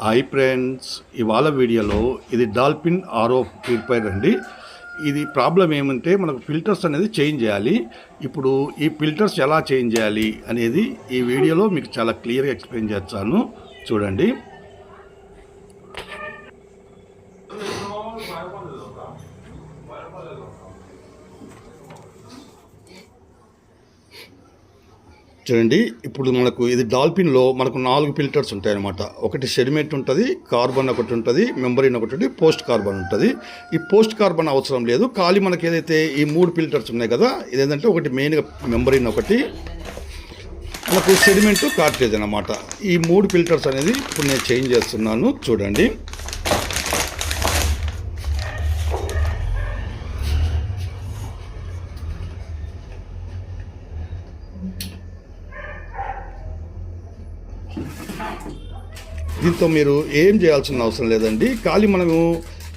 Hi friends ఇవాళ వీడియోలో ఇది డాల్ఫిన్ ఆరో ప్యూరిఫైర్ అండి. ఇది ప్రాబ్లం ఏమంటే మనకు ఫిల్టర్స్ అనేది చేంజ్ చేయాలి. ఇప్పుడు ఈ ఫిల్టర్స్ ఎలా చేంజ్ చేయాలి అనేది ఈ వీడియోలో మీకు చాలా క్లియర్గా ఎక్స్ప్లెయిన్ చేస్తాను. చూడండి. చూడండి ఇప్పుడు మనకు ఇది డాల్ఫిన్లో మనకు నాలుగు ఫిల్టర్స్ ఉంటాయి అన్నమాట ఒకటి సెడిమెంట్ ఉంటుంది కార్బన్ ఒకటి ఉంటుంది మెంబరిన్ ఒకటి ఉంటుంది పోస్ట్ కార్బన్ ఉంటుంది. ఈ పోస్ట్ కార్బన్ అవసరం లేదు ఖాళీ మనకి ఏదైతే ఈ మూడు ఫిల్టర్స్ ఉన్నాయి కదా ఇదేంటంటే ఒకటి మెయిన్గా మెంబరిన్ ఒకటి మనకు సెడిమెంట్ కార్టేజ్ అనమాట ఈ మూడు ఫిల్టర్స్ అనేది ఇప్పుడు నేను చేంజ్ చేస్తున్నాను చూడండి. దీంతో మీరు ఏం చేయాల్సిన అవసరం లేదండి. ఖాళీ మనము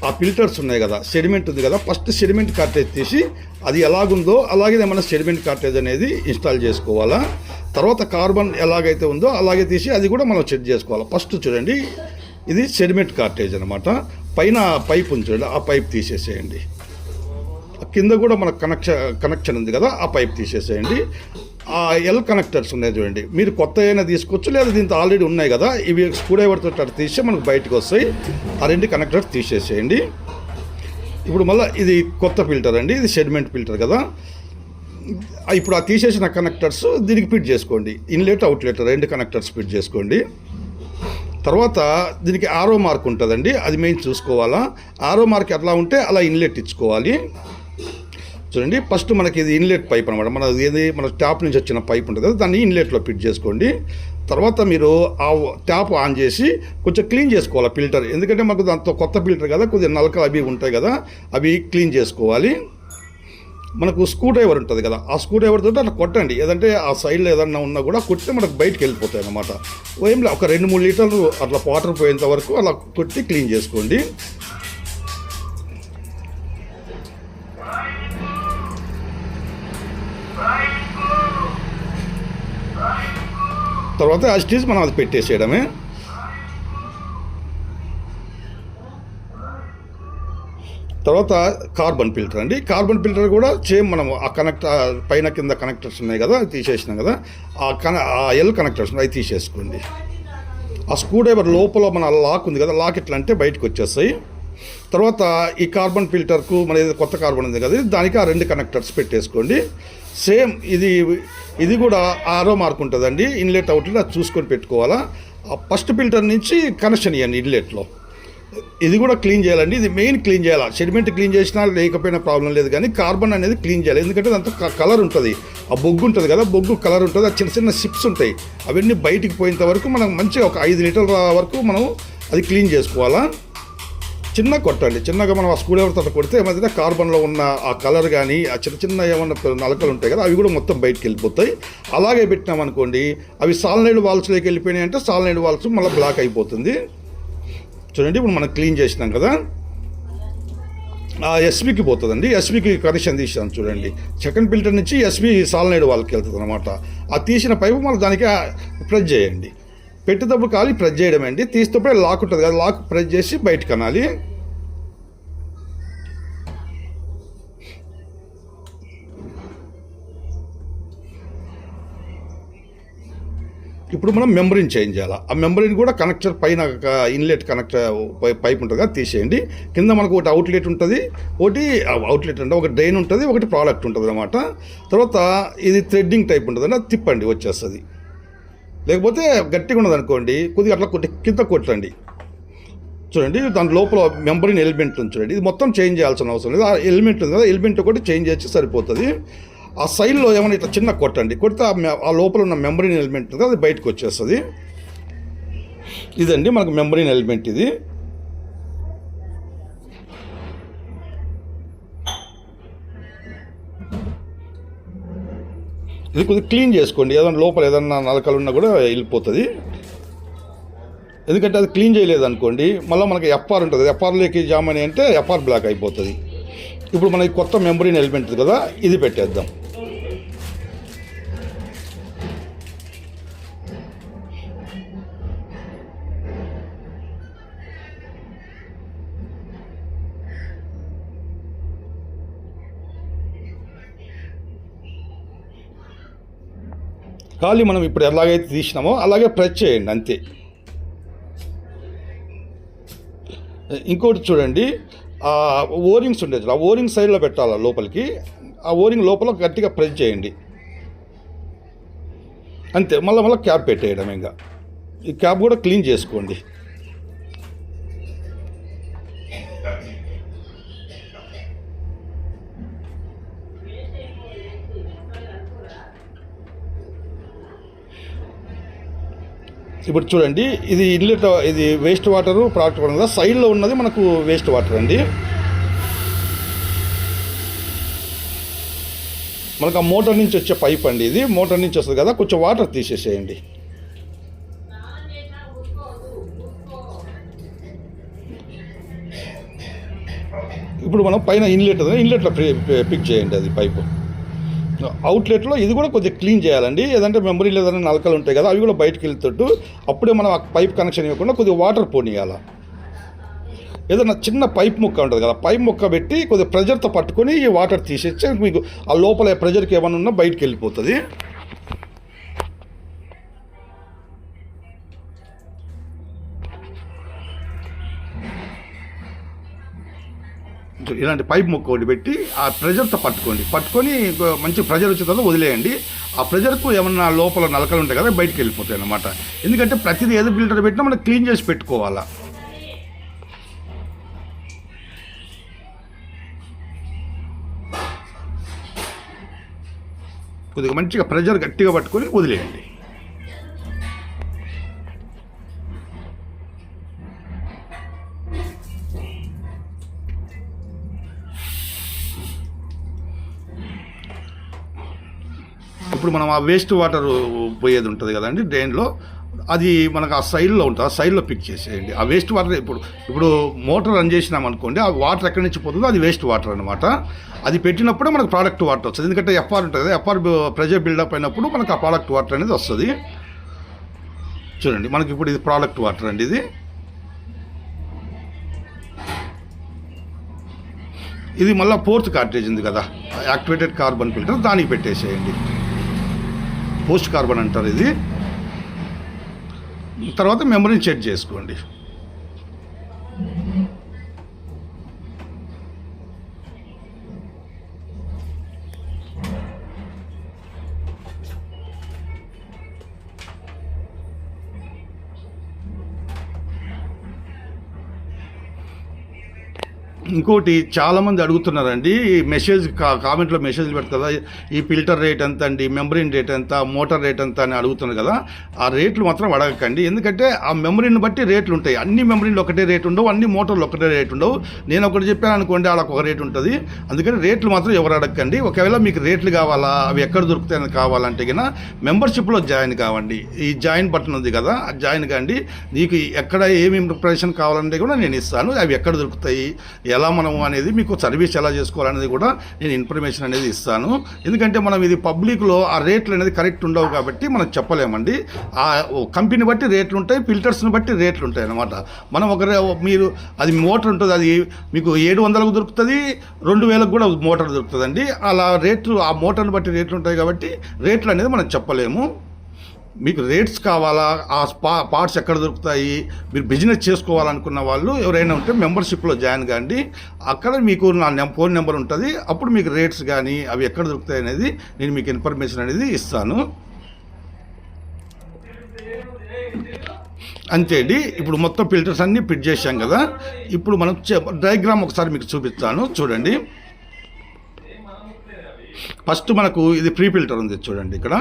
ఆ ఫిల్టర్స్ ఉన్నాయి కదా సెడిమెంట్ ఉంది కదా ఫస్ట్ సెడిమెంట్ కార్టేజ్ తీసి అది ఎలాగుందో అలాగే మన సెడిమెంట్ కార్టేజ్ అనేది ఇన్స్టాల్ చేసుకోవాలా. తర్వాత కార్బన్ ఎలాగైతే ఉందో అలాగే తీసి అది కూడా మనం చెక్ చేసుకోవాలి. ఫస్ట్ చూడండి ఇది సెడిమెంట్ కార్టేజ్ అనమాట పైన పైప్ ఉంది చూడండి ఆ పైప్ తీసేసేయండి. కింద కూడా మనకు కనెక్షన్ కనెక్షన్ ఉంది కదా ఆ పైప్ తీసేసేయండి. ఆ ఎల్ కనెక్టర్స్ ఉన్నాయి చూడండి. మీరు కొత్త అయినా తీసుకోవచ్చు లేదా దీంతో ఆల్రెడీ ఉన్నాయి కదా ఇవి స్క్రూడ్రైవర్తో అట్లా తీస్తే మనకు బయటకు వస్తాయి. ఆ రెండు కనెక్టర్స్ తీసేసేయండి. ఇప్పుడు మళ్ళీ ఇది కొత్త ఫిల్టర్ అండి ఇది సెడిమెంట్ ఫిల్టర్ కదా. ఇప్పుడు ఆ తీసేసిన కనెక్టర్స్ దీనికి ఫిట్ చేసుకోండి. ఇన్లెట్ అవుట్లెట్ రెండు కనెక్టర్స్ ఫిట్ చేసుకోండి. తర్వాత దీనికి ఆరో మార్క్ ఉంటుందండి అది మెయిన్ చూసుకోవాలా. ఆరో మార్క్ ఎట్లా ఉంటే అలా ఇన్లెట్ ఇచ్చుకోవాలి. చూడండి. ఫస్ట్ మనకి ఇది ఇన్లెట్ పైప్ అనమాట మన ఏది మన ట్యాప్ నుంచి వచ్చిన పైప్ ఉంటుంది కదా దాన్ని ఇన్లెట్లో ఫిట్ చేసుకోండి. తర్వాత మీరు ఆ ట్యాప్ ఆన్ చేసి కొంచెం క్లీన్ చేసుకోవాలి ఫిల్టర్. ఎందుకంటే మాకు దాంతో కొత్త ఫిల్టర్ కదా కొద్దిగా నలకలు అవి ఉంటాయి కదా అవి క్లీన్ చేసుకోవాలి. మనకు స్క్రూ డ్రైవర్ ఉంటుంది కదా ఆ స్క్రూ డ్రైవర్ తోటి అట్లా కొట్టండి. ఏదంటే ఆ సైడ్లో ఏదన్నా ఉన్నా కూడా కొట్టి మనకు బయటకు వెళ్ళిపోతాయి అన్నమాట. ఏం ఒక రెండు మూడు లీటర్లు అట్లా వాటర్ పోయేంత వరకు అలా కొట్టి క్లీన్ చేసుకోండి. తర్వాత యాజ్ మనం అది పెట్టేసేయడమే. తర్వాత కార్బన్ ఫిల్టర్ అండి. కార్బన్ ఫిల్టర్ కూడా సేమ్ మనం ఆ కనెక్ట్ పైన కింద కనెక్టర్స్ ఉన్నాయి కదా అది తీసేసినాం కదా. ఆ కన ఆ ఎల్ కనెక్టర్స్ అవి తీసేసుకోండి. ఆ స్క్రూ డ్రైవర్ లోపల మన లాక్ ఉంది కదా లాక్ ఎట్లా అంటే బయటకు వచ్చేస్తాయి. తర్వాత ఈ కార్బన్ ఫిల్టర్కు మన ఏదో కొత్త కార్బన్ ఉంది కదా దానికి ఆ రెండు కనెక్టర్స్ పెట్టేసుకోండి. సేమ్ ఇది ఇది కూడా ఆరో మార్క్ ఉంటుందండి ఇన్లెట్ అవుట్లెట్ అది చూసుకొని పెట్టుకోవాలా. ఆ ఫస్ట్ ఫిల్టర్ నుంచి కనెక్షన్ ఇవ్వండి ఇన్లెట్లో ఇది కూడా క్లీన్ చేయాలండి ఇది మెయిన్ క్లీన్ చేయాలి. సెడిమెంట్ క్లీన్ చేసినా లేకపోయినా ప్రాబ్లం లేదు కానీ కార్బన్ అనేది క్లీన్ చేయాలి. ఎందుకంటే దాంతో కలర్ ఉంటుంది. ఆ బొగ్గు ఉంటుంది కదా బొగ్గు కలర్ ఉంటుంది ఆ చిన్న చిన్న సిప్స్ ఉంటాయి. అవన్నీ బయటికి పోయేంత వరకు మనం మంచిగా ఒక ఐదు లీటర్ల వరకు మనం అది క్లీన్ చేసుకోవాలా. చిన్న కొట్టండి. చిన్నగా మనం ఆ స్కూల్ ఎవరితో కొడితే ఏమైతే కార్బన్లో ఉన్న ఆ కలర్ కానీ ఆ చిన్న చిన్న ఏమన్నా నలకలు ఉంటాయి కదా అవి కూడా మొత్తం బయటికి వెళ్ళిపోతాయి. అలాగే పెట్టినామనుకోండి అవి సాల్నైడ్ వాల్స్లోకి వెళ్ళిపోయినాయి అంటే సాలనైడ్ వాల్స్ మళ్ళీ బ్లాక్ అయిపోతుంది. చూడండి ఇప్పుడు మనం క్లీన్ చేసినాం కదా. ఆ ఎస్బీకి పోతుందండి. ఎస్బీకి కనెక్షన్ తీసాను చూడండి. సెకండ్ ఫిల్టర్ నుంచి ఎస్బీ సాలనైడ్ వాళ్ళకి వెళ్తుంది అనమాట ఆ తీసిన పైపు మళ్ళీ దానికి ప్రెస్ చేయండి. పెట్టేటప్పుడు ఖాళీ ప్రెస్ చేయడం అండి తీసేటప్పుడే లాక్ ఉంటుంది కదా లాక్ ప్రెస్ చేసి బయటకు అనాలి. ఇప్పుడు మనం మెంబరిన్ చేంజ్ చేయాలి? ఆ మెంబరీని కూడా కనెక్టర్ పైన ఇన్లెట్ కనెక్టర్ పైప్ ఉంటుంది కదా తీసేయండి. కింద మనకు ఒకటి అవుట్లెట్ ఉంటుంది. ఒకటి అవుట్లెట్ అంటే ఒక డ్రైన్ ఉంటుంది ఒకటి ప్రోడక్ట్ ఉంటుంది అనమాట తర్వాత ఇది థ్రెడ్డింగ్ టైప్ ఉంటుంది అంటే తిప్పండి వచ్చేస్తుంది. లేకపోతే గట్టిగా ఉన్నది అనుకోండి కొద్దిగా అట్లా కొట్టి కింద కొట్టండి. చూడండి దాని లోపల మెంబరిన్ ఎలిమెంట్ ఉంది చూడండి. ఇది మొత్తం చేంజ్ చేయాల్సిన అవసరం లేదు. ఆ ఎలిమెంట్ ఉంది కదా ఎలిమెంట్ ఒకటి చేంజ్ చేసి సరిపోతుంది. ఆ సైడ్లో ఏమైనా ఇట్లా చిన్న కొట్టండి. కొడితే ఆ ఆ లోపల ఉన్న మెంబరిన్ ఎలిమెంట్ ఉంది కదా, అది బయటకు వచ్చేస్తుంది. ఇదండి మనకు మెంబరిన్ ఎలిమెంట్ ఇది. ఇది కొద్దిగా క్లీన్ చేసుకోండి. ఏదైనా లోపల ఏదన్నా నలకలు ఉన్నా కూడా వెళ్ళిపోతుంది. ఎందుకంటే అది క్లీన్ చేయలేదు అనుకోండి మళ్ళీ మనకి ఎఫ్ఆర్ ఉంటుంది. ఎఫ్ఆర్లోకి జామ్ అని అంటే ఎఫ్ఆర్ బ్లాక్ అయిపోతుంది. ఇప్పుడు మనకి కొత్త మెమరీని ఎలిమెంట్ కదా ఇది పెట్టేద్దాం. ఖాళీ మనం ఇప్పుడు ఎలాగైతే తీసినామో అలాగే ప్రెస్ చేయండి అంతే. ఇంకోటి చూడండి ఆ ఓరింగ్స్ ఉండేది ఆ ఓరింగ్ సైడ్లో పెట్టాలి లోపలికి? ఆ ఓరింగ్ లోపల గట్టిగా ప్రెస్ చేయండి. అంతే మళ్ళీ మళ్ళీ క్యాప్ పెట్టేయడం ఇంకా. ఈ క్యాప్ కూడా క్లీన్ చేసుకోండి. ఇప్పుడు చూడండి ఇది ఇన్లెట్ ఇది వేస్ట్ వాటర్ ప్రోడక్ట్ కదా సైడ్లో ఉన్నది మనకు వేస్ట్ వాటర్ అండి. మనకు ఆ మోటార్ నుంచి వచ్చే పైప్ అండి ఇది. మోటార్ నుంచి వస్తుంది కదా కొంచెం వాటర్ తీసేసేయండి. ఇప్పుడు మనం పైన ఇన్లెట్ ఇన్లెట్లో పిక్ చేయండి అది పైపు అవుట్లెట్లో ఇది కూడా కొద్దిగా క్లీన్ చేయాలండి. ఏదంటే మెమరీ ఏదైనా నలకలు ఉంటాయి కదా అవి కూడా బయటకు వెళ్తుంటూ అప్పుడే మనం ఆ పైప్ కనెక్షన్ ఇవ్వకుండా కొద్దిగా వాటర్ పోనీయాల. ఏదైనా చిన్న పైప్ ముక్క ఉంటుంది కదా పైప్ ముక్క పెట్టి కొద్దిగా ప్రెజర్తో పట్టుకొని ఈ వాటర్ తీసేస్తే మీకు ఆ లోపల ప్రెజర్కి ఏమైనా ఉన్నా బయటకు వెళ్ళిపోతుంది. ఇలాంటి పైప్ ముక్క ఒకటి పెట్టి ఆ ప్రెజర్తో పట్టుకోండి. పట్టుకొని మంచి ప్రెజర్ వచ్చిన తర్వాత వదిలేయండి. ఆ ప్రెజర్కు ఏమన్నా లోపల నలకలు ఉంటాయి కదా బయటకు వెళ్ళిపోతాయి అన్నమాట. ఎందుకంటే ప్రతిదీ ఏదో ఫిల్టర్ పెట్టినా మనం క్లీన్ చేసి పెట్టుకోవాలా. కొద్దిగా మంచిగా ప్రెజర్ గట్టిగా పట్టుకొని వదిలేయండి. ఇప్పుడు మనం ఆ వేస్ట్ వాటర్ పోయేది ఉంటుంది కదండి డ్రైన్లో అది మనకు ఆ సైడ్లో ఉంటుంది ఆ సైడ్లో పిక్ చేసేయండి. ఆ వేస్ట్ వాటర్ ఇప్పుడు ఇప్పుడు మోటార్ రన్ చేసినాం అనుకోండి ఆ వాటర్ ఎక్కడి నుంచి పోతుందో అది వేస్ట్ వాటర్ అనమాట అది పెట్టినప్పుడే మనకు ప్రోడక్ట్ వాటర్ వస్తుంది. ఎందుకంటే ఎఫ్ఆర్ ఉంటుంది కదా ఎఫ్ఆర్ ప్రెజర్ బిల్డప్ అయినప్పుడు మనకు ఆ ప్రోడక్ట్ వాటర్ అనేది వస్తుంది. చూడండి మనకి ఇప్పుడు ఇది ప్రోడక్ట్ వాటర్ అండి ఇది. ఇది మళ్ళీ ఫోర్త్ కార్టేజ్ ఉంది కదా యాక్టివేటెడ్ కార్బన్ ఫిల్టర్ దానికి పెట్టేసేయండి. పోస్ట్ కార్బన్ అంటారు ఇది. తర్వాత మెమరీని చెక్ చేసుకోండి. ఇంకోటి చాలామంది అడుగుతున్నారండి ఈ మెసేజ్ కా కామెంట్లో మెసేజ్ పెడతారు? కదా ఈ ఫిల్టర్ రేట్ ఎంత అండి మెమరీన్ రేట్ ఎంత మోటార్ రేట్ ఎంత అని అడుగుతున్నారు కదా ఆ రేట్లు మాత్రం అడగకండి. ఎందుకంటే ఆ మెమరీని బట్టి రేట్లు ఉంటాయి. అన్ని మెమరీలు ఒకటే రేట్ ఉండవు అన్ని మోటార్లు ఒకటే రేట్ ఉండవు. నేను ఒకటి చెప్పాను అనుకోండి వాళ్ళకి ఒక రేట్ ఉంటుంది. అందుకని రేట్లు మాత్రం ఎవరు అడగకండి. ఒకవేళ మీకు రేట్లు కావాలా అవి ఎక్కడ దొరుకుతాయని కావాలంటే కన్నా మెంబర్షిప్లో జాయిన్ కావండి. ఈ జాయిన్ బటన్ ఉంది కదా జాయిన్ కాండి. నీకు ఎక్కడ ఏమి ఇంప్రెషన్ కావాలంటే కూడా నేను ఇస్తాను. అవి ఎక్కడ దొరుకుతాయి ఎలా మనం అనేది మీకు సర్వీస్ ఎలా చేసుకోవాలనేది కూడా నేను ఇన్ఫర్మేషన్ అనేది ఇస్తాను. ఎందుకంటే మనం ఇది పబ్లిక్లో ఆ రేట్లు అనేది కరెక్ట్ ఉండవు కాబట్టి మనం చెప్పలేమండి. ఆ కంపెనీ బట్టి రేట్లు ఉంటాయి ఫిల్టర్స్ని బట్టి రేట్లు ఉంటాయి అన్నమాట. మనం ఒక మీరు అది మోటార్ ఉంటుంది అది మీకు ఏడు వందలకు దొరుకుతుంది రెండు వేలకు కూడా మోటార్ దొరుకుతుందండి. అలా రేట్లు ఆ మోటార్ని బట్టి రేట్లు ఉంటాయి కాబట్టి రేట్లు అనేది మనం చెప్పలేము. మీకు రేట్స్ కావాలా? ఆ స్పా పార్ట్స్ ఎక్కడ దొరుకుతాయి? మీరు బిజినెస్ చేసుకోవాలనుకున్న వాళ్ళు ఎవరైనా ఉంటే మెంబర్షిప్లో జాయిన్ కాండి. అక్కడ మీకు నా ఫోన్ నెంబర్ ఉంటుంది. అప్పుడు మీకు రేట్స్ కానీ అవి ఎక్కడ దొరుకుతాయి అనేది నేను మీకు ఇన్ఫర్మేషన్ అనేది ఇస్తాను. అంతే అండి. ఇప్పుడు మొత్తం ఫిల్టర్స్ అన్నీ ఫిట్ చేశాం కదా. ఇప్పుడు మనం డయాగ్రామ్ ఒకసారి మీకు చూపిస్తాను. చూడండి. ఫస్ట్ మనకు ఇది ప్రీ ఫిల్టర్ ఉంది చూడండి ఇక్కడ.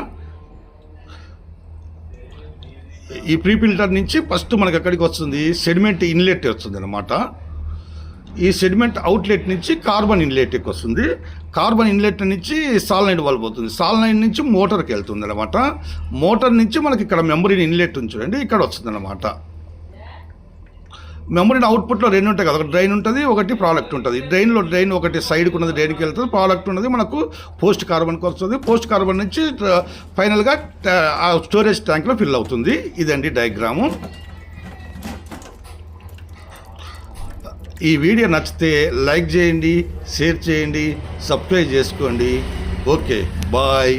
ఈ ప్రీ ఫిల్టర్ నుంచి ఫస్ట్ మనకి ఎక్కడికి వస్తుంది? సెడిమెంట్ ఇన్లెట్ వస్తుంది అనమాట ఈ సెడిమెంట్ అవుట్లెట్ నుంచి కార్బన్ ఇన్లెట్కి వస్తుంది. కార్బన్ ఇన్లెట్ నుంచి సాల్నైడ్ వాల్ అవుతుంది సాల్నైడ్ నుంచి మోటార్కి వెళ్తుంది అనమాట మోటార్ నుంచి మనకి ఇక్కడ మెమరీని ఇన్లెట్ ఉంది చూడండి ఇక్కడ వస్తుంది అనమాట మెమరీ అవుట్పుట్లో రెండు ఉంటాయి కదా. ఒక డ్రైన్ ఉంటుంది ఒకటి ప్రోడక్ట్ ఉంటుంది. డ్రైన్లో డ్రైన్ ఒకటి సైడ్కి ఉన్నది డ్రైన్కి వెళ్తుంది? ప్రోడక్ట్ ఉన్నది మనకు పోస్ట్ కార్బన్కి వస్తుంది. పోస్ట్ కార్బన్ నుంచి ఫైనల్గా ఆ స్టోరేజ్ ట్యాంక్లో ఫిల్ అవుతుంది. ఇదండి డయాగ్రాము ఈ వీడియో నచ్చితే లైక్ చేయండి షేర్ చేయండి సబ్స్క్రైబ్ చేసుకోండి. Okay bye